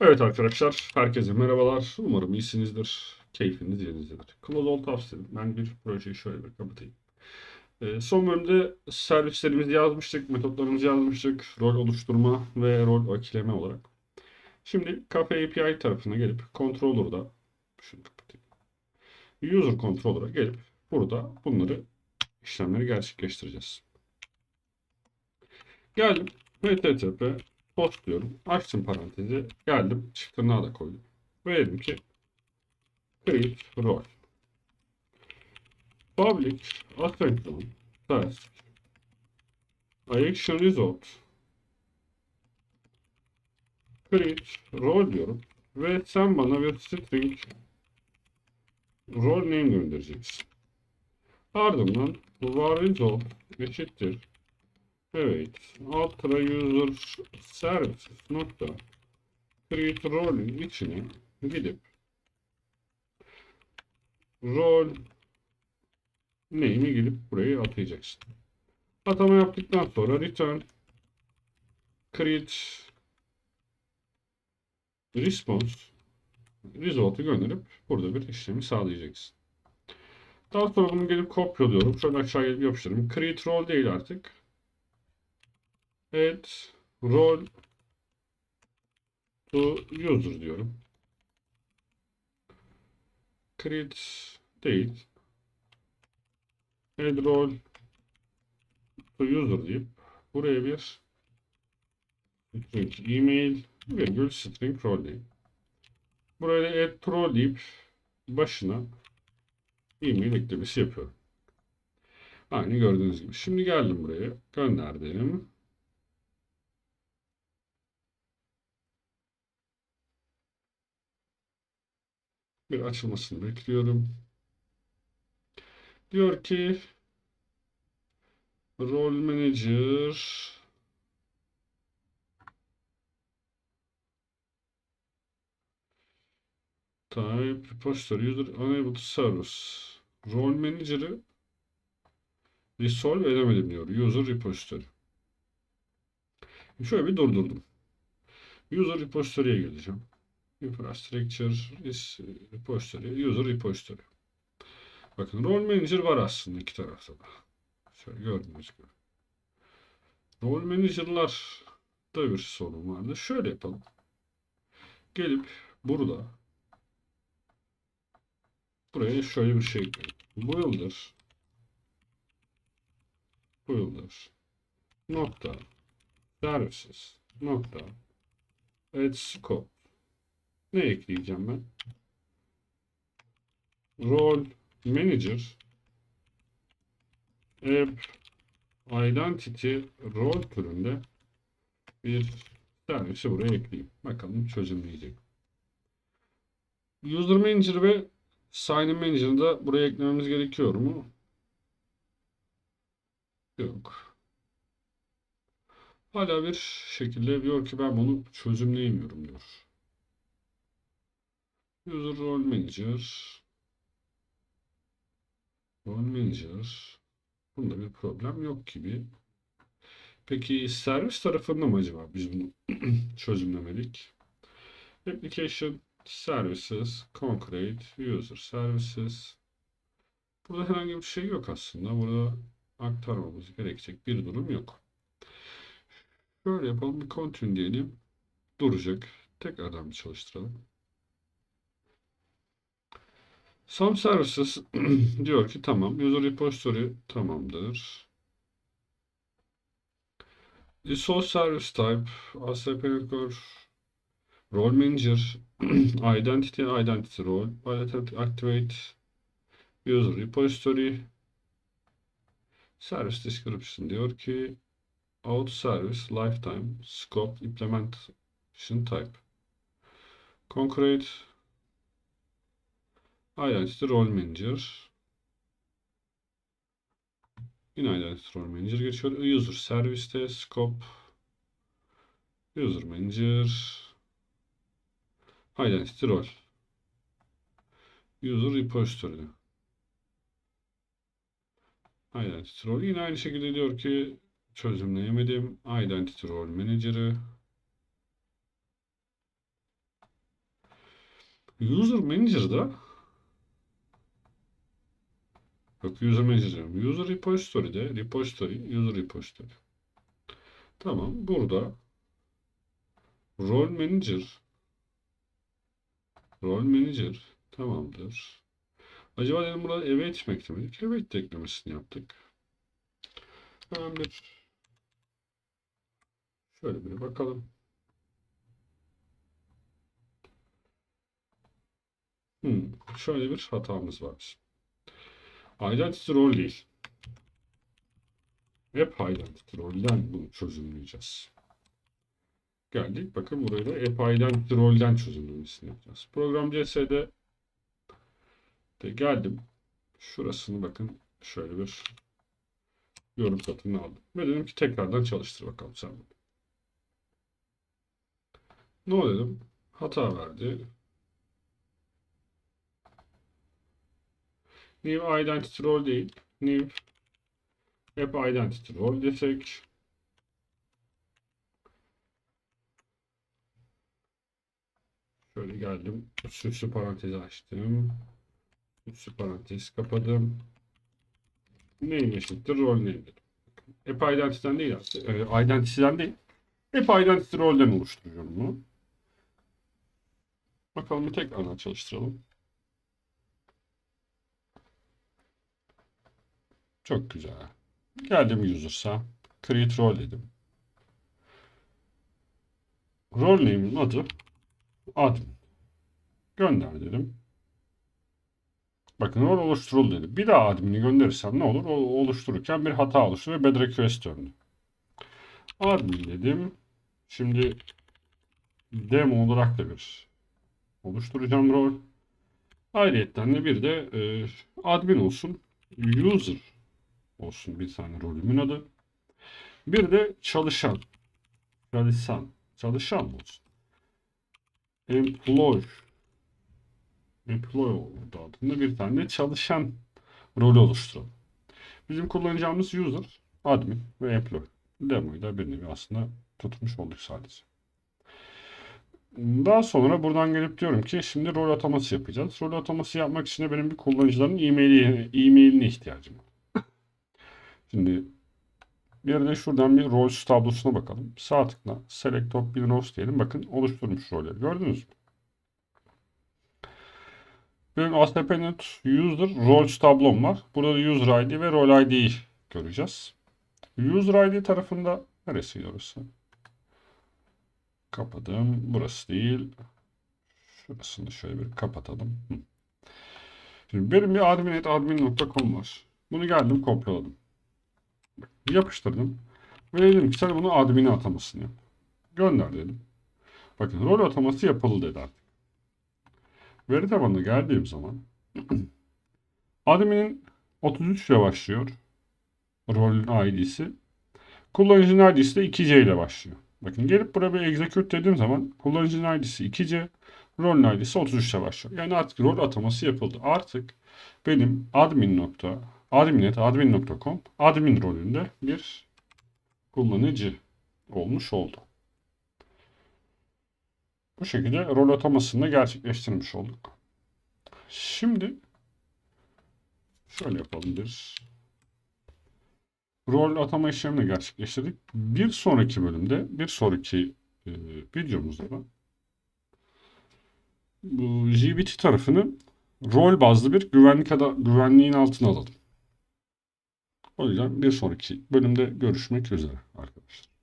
Evet arkadaşlar, herkese merhabalar. Umarım iyisinizdir, keyfiniz yerindedir. Close All tavsiyelim. Ben bir projeyi şöyle bir kapatayım. Ee, son bölümde servislerimizi yazmıştık, metotlarımızı yazmıştık, rol oluşturma ve rol akileme olarak. Şimdi Cafe API tarafına gelip controller'da şunu kapatayım. User controller'a gelip burada bunları işlemleri gerçekleştireceğiz. Geldim. http post diyorum. Açtım parantezi. Geldim. Çift da koydum. Ve dedim ki create role. Public asynchron task action result create role diyorum. Ve sen bana bir string role name göndereceksin. Ardından var result eşittir Evet. Ultra user services nokta create role'ün içine gidip role name'i gidip buraya atayacaksın. Atama yaptıktan sonra return create response result'u gönderip burada bir işlemi sağlayacaksın. Daha sonra bunu gelip kopyalıyorum. Şöyle aşağıya gelip yapıştırıyorum. Create role değil artık. Add role to user diyorum. Create değil. Add role to user deyip buraya bir string email virgül string role diyeyim. Buraya da add role deyip başına e-mail eklemesi yapıyorum. Aynı gördüğünüz gibi. Şimdi geldim buraya. Gönderdim. Bir açılmasını bekliyorum. Diyor ki Role Manager Type Repository User Unable to Service Role Manager'ı resolve edemedim diyor. User Repository. Şöyle bir durdurdum. User Repository'ye geleceğim. Infrastructure is repository, user repository. Bakın role manager var aslında iki tarafta da. Şöyle gördüğünüz gibi. Role manager'lar da bir sorun vardı. Şöyle yapalım. Gelip burada buraya şöyle bir şey ekleyelim. Builder Builder nokta services nokta add scope ne ekleyeceğim ben? Role Manager App Identity Role türünde bir servisi buraya ekleyeyim. Bakalım çözümleyecek. User Manager ve Sign Manager'ı da buraya eklememiz gerekiyor mu? Yok. Hala bir şekilde diyor ki ben bunu çözümleyemiyorum diyor. User Role Manager Role Manager Bunda bir problem yok gibi. Peki servis tarafında mı acaba biz bunu çözümlemedik? Application Services Concrete User Services Burada herhangi bir şey yok aslında. Burada aktarmamız gerekecek bir durum yok. Şöyle yapalım. Bir continue diyelim. Duracak. Tekrardan bir çalıştıralım. Some services diyor ki tamam. User repository tamamdır. Resource service type ASP record role manager identity identity role identity activate user repository service description diyor ki out service lifetime scope implementation type concrete Identity Role Manager. Yine Identity Role Manager geçiyor. User Service'te Scope. User Manager. Identity Role. User Repository. Identity Role. Yine aynı şekilde diyor ki çözümleyemedim. Identity Role Manager'ı User Manager'da Yok User Manager. User Repository'de Repository, User Repository. Tamam. Burada Role Manager Role Manager tamamdır. Acaba dedim burada evet mi eklemedik? Evet de eklemesini yaptık. Hemen bir şöyle bir bakalım. Hmm, şöyle bir hatamız var. Identity role değil. Hep identity role'den bunu çözümleyeceğiz. Geldik. Bakın burayı da app identity role'den çözümlemesini yapacağız. Program CS'de de geldim. Şurasını bakın şöyle bir yorum satını aldım. Ve dedim ki tekrardan çalıştır bakalım sen bunu. Ne dedim? Hata verdi. New identity role değil. New app identity role desek. Şöyle geldim. Süslü parantezi açtım. Süslü parantez kapadım. Name eşittir role name dedim. App identity'den değil aslında. E, identity'den değil. App identity role'den oluşturuyorum bunu. Bakalım bir tekrardan çalıştıralım. Çok güzel. Geldim user'sa. Create role dedim. Role name'in adı admin. Gönder dedim. Bakın rol oluşturuldu dedi. Bir daha admin'i gönderirsem ne olur? O oluştururken bir hata oluştu ve bad request döndü. Admin dedim. Şimdi demo olarak da bir oluşturacağım rol. Ayrıyetten de bir de e, admin olsun. User olsun bir tane rolümün adı. Bir de çalışan. Çalışan. Çalışan olsun? Employee oldu adında bir tane çalışan rolü oluşturalım. Bizim kullanacağımız user, admin ve employee. Demoyu da bir nevi aslında tutmuş olduk sadece. Daha sonra buradan gelip diyorum ki şimdi rol ataması yapacağız. Rol ataması yapmak için de benim bir kullanıcıların e-maili, e-mailine ihtiyacım var. Şimdi bir de şuradan bir roles tablosuna bakalım. Sağ tıkla select top bir roles diyelim. Bakın oluşturmuş rolleri. Gördünüz mü? Benim ASP.NET User Roles tablom var. Burada User ID ve Role ID'yi göreceğiz. User ID tarafında neresiydi orası? Kapadım. Burası değil. Şurasını şöyle bir kapatalım. Şimdi benim bir admin admin.com var. Bunu geldim kopyaladım. Yapıştırdım. Ve dedim ki sen bunu admin'e atamasını yap. Gönder dedim. Bakın rol ataması yapıldı dedi artık. Veri tabanına geldiğim zaman admin'in 33 ile başlıyor. Rolün ID'si. Kullanıcının ID'si de 2C ile başlıyor. Bakın gelip buraya bir execute dediğim zaman kullanıcının ID'si 2C, rolün ID'si 33 ile başlıyor. Yani artık rol ataması yapıldı. Artık benim admin nokta adminet admin.com admin rolünde bir kullanıcı olmuş oldu. Bu şekilde rol atamasını da gerçekleştirmiş olduk. Şimdi şöyle yapalım bir rol atama işlemini gerçekleştirdik. Bir sonraki bölümde, bir sonraki e, videomuzda da bu JBT tarafını rol bazlı bir güvenlik güvenliğin altına alalım. O yüzden bir sonraki bölümde görüşmek üzere arkadaşlar.